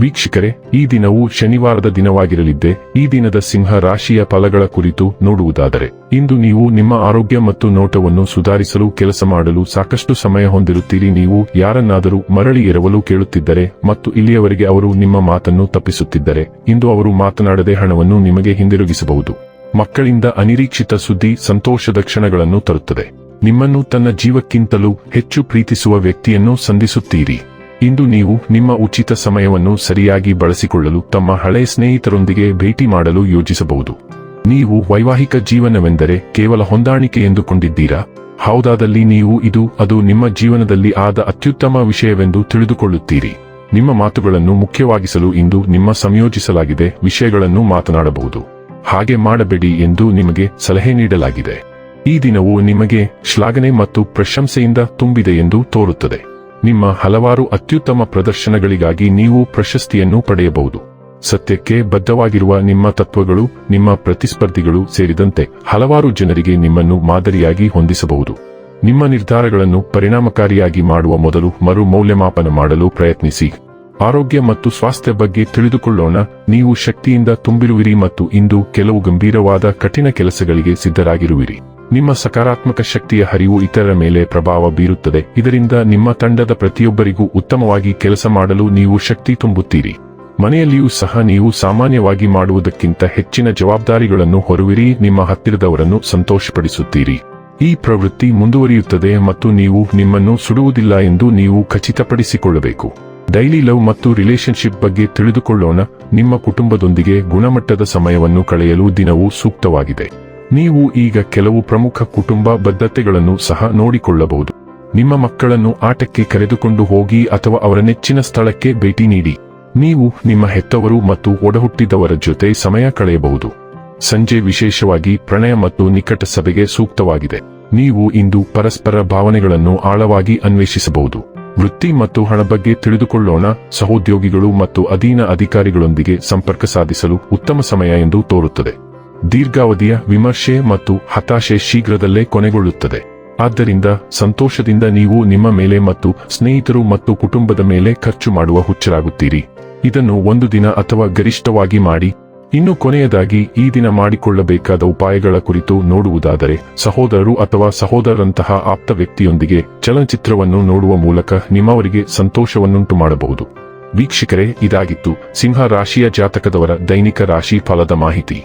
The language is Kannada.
ವೀಕ್ಷಕರೇ, ಈ ದಿನವು ಶನಿವಾರದ ದಿನವಾಗಿರಲಿದ್ದೆ, ಈ ದಿನದ ಸಿಂಹ ರಾಶಿಯ ಫಲಗಳ ಕುರಿತು ನೋಡುವುದಾದರೆ, ಇಂದು ನೀವು ನಿಮ್ಮ ಆರೋಗ್ಯ ಮತ್ತು ನೋಟವನ್ನು ಸುಧಾರಿಸಲು ಕೆಲಸ ಮಾಡಲು ಸಾಕಷ್ಟು ಸಮಯ ಹೊಂದಿರುತ್ತೀರಿ. ನೀವು ಯಾರನ್ನಾದರೂ ಮರಳಿ ಎರವಲು ಕೇಳುತ್ತಿದ್ದರೆ ಮತ್ತು ಇಲ್ಲಿಯವರೆಗೆ ಅವರು ನಿಮ್ಮ ಮಾತನ್ನು ತಪ್ಪಿಸುತ್ತಿದ್ದರೆ, ಇಂದು ಅವರು ಮಾತನಾಡದೆ ಹಣವನ್ನು ನಿಮಗೆ ಹಿಂದಿರುಗಿಸಬಹುದು. ಮಕ್ಕಳಿಂದ ಅನಿರೀಕ್ಷಿತ ಸುದ್ದಿ ಸಂತೋಷದ ಕ್ಷಣಗಳನ್ನು ತರುತ್ತದೆ. ನಿಮ್ಮನ್ನು ತನ್ನ ಜೀವಕ್ಕಿಂತಲೂ ಹೆಚ್ಚು ಪ್ರೀತಿಸುವ ವ್ಯಕ್ತಿಯನ್ನು ಸಂಧಿಸುತ್ತೀರಿ. ಇಂದು ನೀವು ನಿಮ್ಮ ಉಚಿತ ಸಮಯವನ್ನು ಸರಿಯಾಗಿ ಬಳಸಿಕೊಳ್ಳಲು ತಮ್ಮ ಹಳೆಯ ಸ್ನೇಹಿತರೊಂದಿಗೆ ಭೇಟಿ ಮಾಡಲು ಯೋಜಿಸಬಹುದು. ನೀವು ವೈವಾಹಿಕ ಜೀವನವೆಂದರೆ ಕೇವಲ ಹೊಂದಾಣಿಕೆ ಎಂದುಕೊಂಡಿದ್ದೀರಾ? ಹೌದಾದಲ್ಲಿ ನೀವು ಇದು, ಅದು ನಿಮ್ಮ ಜೀವನದಲ್ಲಿ ಆದ ಅತ್ಯುತ್ತಮ ವಿಷಯವೆಂದು ತಿಳಿದುಕೊಳ್ಳುತ್ತೀರಿ. ನಿಮ್ಮ ಮಾತುಗಳನ್ನು ಮುಖ್ಯವಾಗಿಸಲು ಇಂದು ನಿಮ್ಮ ಸಂಯೋಜಿಸಲಾಗಿದೆ ವಿಷಯಗಳನ್ನು ಮಾತನಾಡಬಹುದು. ಹಾಗೆ ಮಾಡಬೇಡಿ ಎಂದು ನಿಮಗೆ ಸಲಹೆ ನೀಡಲಾಗಿದೆ. ಈ ದಿನವು ನಿಮಗೆ ಶ್ಲಾಘನೆ ಮತ್ತು ಪ್ರಶಂಸೆಯಿಂದ ತುಂಬಿದೆ ಎಂದು ತೋರುತ್ತದೆ. ನಿಮ್ಮ ಹಲವಾರು ಅತ್ಯುತ್ತಮ ಪ್ರದರ್ಶನಗಳಿಗಾಗಿ ನೀವು ಪ್ರಶಸ್ತಿಯನ್ನು ಪಡೆಯಬಹುದು. ಸತ್ಯಕ್ಕೆ ಬದ್ಧವಾಗಿರುವ ನಿಮ್ಮ ತತ್ವಗಳು, ನಿಮ್ಮ ಪ್ರತಿಸ್ಪರ್ಧಿಗಳು ಸೇರಿದಂತೆ ಹಲವಾರು ಜನರಿಗೆ ನಿಮ್ಮನ್ನು ಮಾದರಿಯಾಗಿ ಹೊಂದಿಸಬಹುದು. ನಿಮ್ಮ ನಿರ್ಧಾರಗಳನ್ನು ಪರಿಣಾಮಕಾರಿಯಾಗಿ ಮಾಡುವ ಮೊದಲು ಮರು ಮೌಲ್ಯಮಾಪನ ಮಾಡಲು ಪ್ರಯತ್ನಿಸಿ. ಆರೋಗ್ಯ ಮತ್ತು ಸ್ವಾಸ್ಥ್ಯ ಬಗ್ಗೆ ತಿಳಿದುಕೊಳ್ಳೋಣ. ನೀವು ಶಕ್ತಿಯಿಂದ ತುಂಬಿರುವಿರಿ ಮತ್ತು ಇಂದು ಕೆಲವು ಗಂಭೀರವಾದ ಕಠಿಣ ಕೆಲಸಗಳಿಗೆ ಸಿದ್ಧರಾಗಿರುವಿರಿ. ನಿಮ್ಮ ಸಕಾರಾತ್ಮಕ ಶಕ್ತಿಯ ಹರಿವು ಇತರರ ಮೇಲೆ ಪ್ರಭಾವ ಬೀರುತ್ತದೆ. ಇದರಿಂದ ನಿಮ್ಮ ತಂಡದ ಪ್ರತಿಯೊಬ್ಬರಿಗೂ ಉತ್ತಮವಾಗಿ ಕೆಲಸ ಮಾಡಲು ನೀವು ಶಕ್ತಿ ತುಂಬುತ್ತೀರಿ. ಮನೆಯಲ್ಲಿಯೂ ಸಹ ನೀವು ಸಾಮಾನ್ಯವಾಗಿ ಮಾಡುವುದಕ್ಕಿಂತ ಹೆಚ್ಚಿನ ಜವಾಬ್ದಾರಿಗಳನ್ನು ಹೊರುವಿರಿ. ನಿಮ್ಮ ಹತ್ತಿರದವರನ್ನು ಸಂತೋಷಪಡಿಸುತ್ತೀರಿ. ಈ ಪ್ರವೃತ್ತಿ ಮುಂದುವರಿಯುತ್ತದೆ ಮತ್ತು ನೀವು ನಿಮ್ಮನ್ನು ಸುಡುವುದಿಲ್ಲ ಎಂದು ನೀವು ಖಚಿತಪಡಿಸಿಕೊಳ್ಳಬೇಕು. ಡೈಲಿ ಲವ್ ಮತ್ತು ರಿಲೇಶನ್ಶಿಪ್ ಬಗ್ಗೆ ತಿಳಿದುಕೊಳ್ಳೋಣ. ನಿಮ್ಮ ಕುಟುಂಬದೊಂದಿಗೆ ಗುಣಮಟ್ಟದ ಸಮಯವನ್ನು ಕಳೆಯಲು ದಿನವೂ ಸೂಕ್ತವಾಗಿದೆ. ನೀವು ಈಗ ಕೆಲವು ಪ್ರಮುಖ ಕುಟುಂಬ ಬದ್ಧತೆಗಳನ್ನು ಸಹ ನೋಡಿಕೊಳ್ಳಬಹುದು. ನಿಮ್ಮ ಮಕ್ಕಳನ್ನು ಆಟಕ್ಕೆ ಕರೆದುಕೊಂಡು ಹೋಗಿ ಅಥವಾ ಅವರ ನೆಚ್ಚಿನ ಸ್ಥಳಕ್ಕೆ ಭೇಟಿ ನೀಡಿ. ನೀವು ನಿಮ್ಮ ಹೆತ್ತವರು ಮತ್ತು ಒಡಹುಟ್ಟಿದವರ ಜೊತೆ ಸಮಯ ಕಳೆಯಬಹುದು. ಸಂಜೆ ವಿಶೇಷವಾಗಿ ಪ್ರಣಯ ಮತ್ತು ನಿಕಟ ಸಭೆಗೆ ಸೂಕ್ತವಾಗಿದೆ. ನೀವು ಇಂದು ಪರಸ್ಪರ ಭಾವನೆಗಳನ್ನು ಆಳವಾಗಿ ಅನ್ವೇಷಿಸಬಹುದು. ವೃತ್ತಿ ಮತ್ತು ಹಣ ಬಗ್ಗೆ ತಿಳಿದುಕೊಳ್ಳೋಣ. ಸಹೋದ್ಯೋಗಿಗಳು ಮತ್ತು ಅಧೀನ ಅಧಿಕಾರಿಗಳೊಂದಿಗೆ ಸಂಪರ್ಕ ಸಾಧಿಸಲು ಉತ್ತಮ ಸಮಯ ಎಂದು ತೋರುತ್ತದೆ. ದೀರ್ಘಾವಧಿಯ ವಿಮರ್ಶೆ ಮತ್ತು ಹತಾಶೆ ಶೀಘ್ರದಲ್ಲೇ ಕೊನೆಗೊಳ್ಳುತ್ತದೆ. ಆದ್ದರಿಂದ ಸಂತೋಷದಿಂದ ನೀವು ನಿಮ್ಮ ಮೇಲೆ ಮತ್ತು ಸ್ನೇಹಿತರು ಮತ್ತು ಕುಟುಂಬದ ಮೇಲೆ ಖರ್ಚು ಮಾಡುವ ಹುಚ್ಚರಾಗುತ್ತೀರಿ. ಇದನ್ನು ಒಂದು ದಿನ ಅಥವಾ ಗರಿಷ್ಠವಾಗಿ ಮಾಡಿ. ಇನ್ನು ಕೊನೆಯದಾಗಿ ಈ ದಿನ ಮಾಡಿಕೊಳ್ಳಬೇಕಾದ ಉಪಾಯಗಳ ಕುರಿತು ನೋಡುವುದಾದರೆ, ಸಹೋದರರು ಅಥವಾ ಸಹೋದರರಂತಹ ಆಪ್ತ ವ್ಯಕ್ತಿಯೊಂದಿಗೆ ಚಲನಚಿತ್ರವನ್ನು ನೋಡುವ ಮೂಲಕ ನಿಮ್ಮವರಿಗೆ ಸಂತೋಷವನ್ನುಂಟು ಮಾಡಬಹುದು. ವೀಕ್ಷಕರೇ, ಇದಾಗಿತ್ತು ಸಿಂಹ ರಾಶಿಯ ಜಾತಕದವರ ದೈನಿಕ ರಾಶಿ ಫಲದ ಮಾಹಿತಿ.